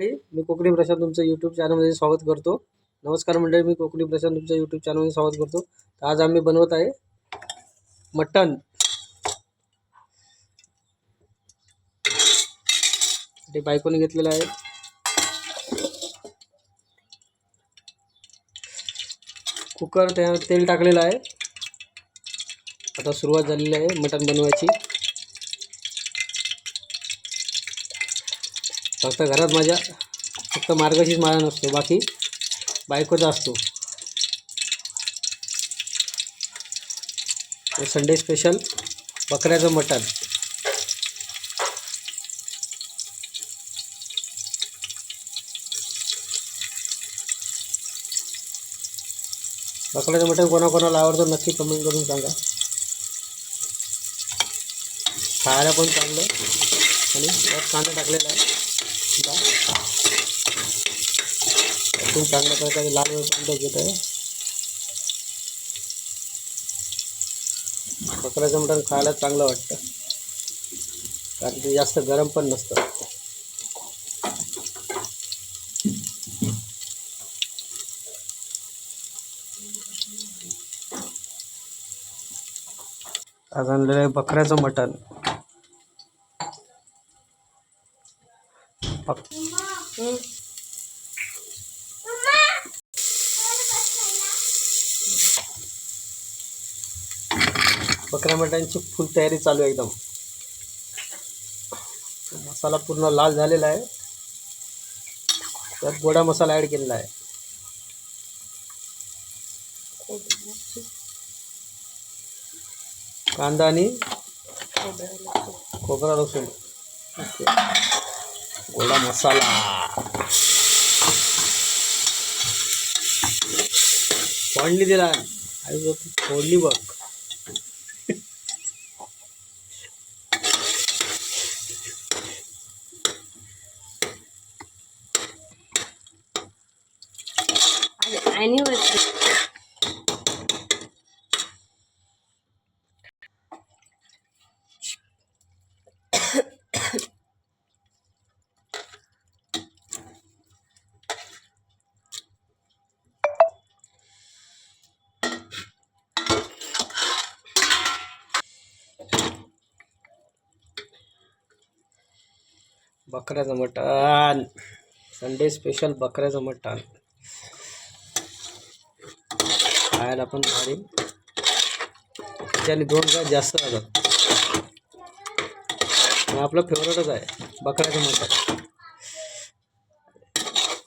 मी कोकणी प्रशांत तुमचं यूट्यूब चॅनलमध्ये स्वागत करतो. नमस्कार मंडळी मी कोकणी प्रशांत तुमचं यूट्यूब चॅनलमध्ये स्वागत करतो. तर आज आम्ही बनवत आहे मटण. ते बायकोने घेतलेलं आहे. कुकर त्या तेल टाकलेलं आहे. आता सुरुवात झालेली आहे मटण बनवायची. फक्त घरात माझ्या फक्त मार्गशीर्ष माझा नसतो बाकी बायकोचा असतो. संडे स्पेशल बकऱ्याचं मटण. बकऱ्याचं मटण कोणाकोणाला आवडतं नक्की कमेंट करून सांगा. खायला पण चांगलं आणि त्यात कांदा टाकलेला आहे. सुद्धा चांगल्या प्रकारे लाल अंडा घेत आहे. बकऱ्याचं मटण खायला चांगलं वाटतं. कारण ते जास्त गरम पण नसतं. आज आणलेलं आहे बकऱ्याचं मटण. बक- बकऱ्या मटणची फुल तयारी चालू आहे एकदम. मसाला पूर्ण लाल झालेला आहे. त्यात गोडा मसाला ॲड केलेला आहे. कांदा आणि खोबरा लसूण. ओके. गोडा मसाला फोडणी दिला. आई बघ, फोडणी बघ. अॅनिव्हर्सरी बकऱ्याचं मटण. संडे स्पेशल बकऱ्याचं मटण. खायला पण भारी. त्याने दोन गाय जास्त जातात आणि आपलं फेवरेटच आहे बकऱ्याचं मटण.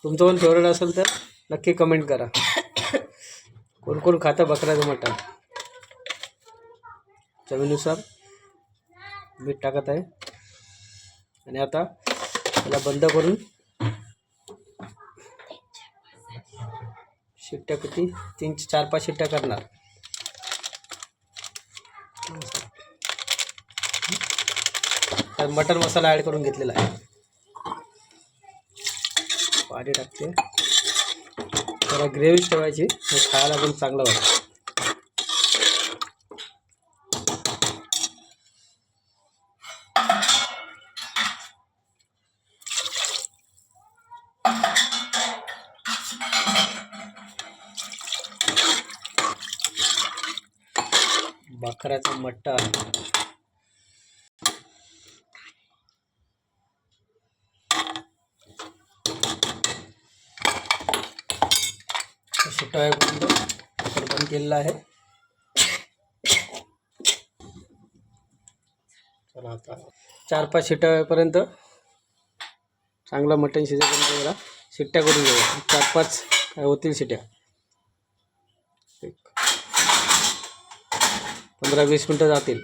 तुमचं पण फेवरेट असेल तर नक्की कमेंट करा. कोण कोण खातं बकऱ्याचं मटण? चवीनुसार मीठ टाकत आहे. आणि आता त्याला बंद करून. शिट्ट्या किती? तीन चार पाच शिट्ट्या करणार. तर मटन मसाला ॲड करून घेतलेला आहे. पाणी टाकते. जरा ग्रेव्ही ठेवायची. खायला पण चांगलं वाटतं. बकऱ्याचं मटण सुट्टा वेळेपर्यंत कुकर बंद. केलेला आहे. चला आता. चार पाच शिट्यापर्यंत वेळेपर्यंत चांगलं मटण शिजेपर्यंत जरा शिट्ट्या करून घेऊ. चार पाच काय होतील शिट्ट्या एक. पंधरा वीस मिनटं जातील.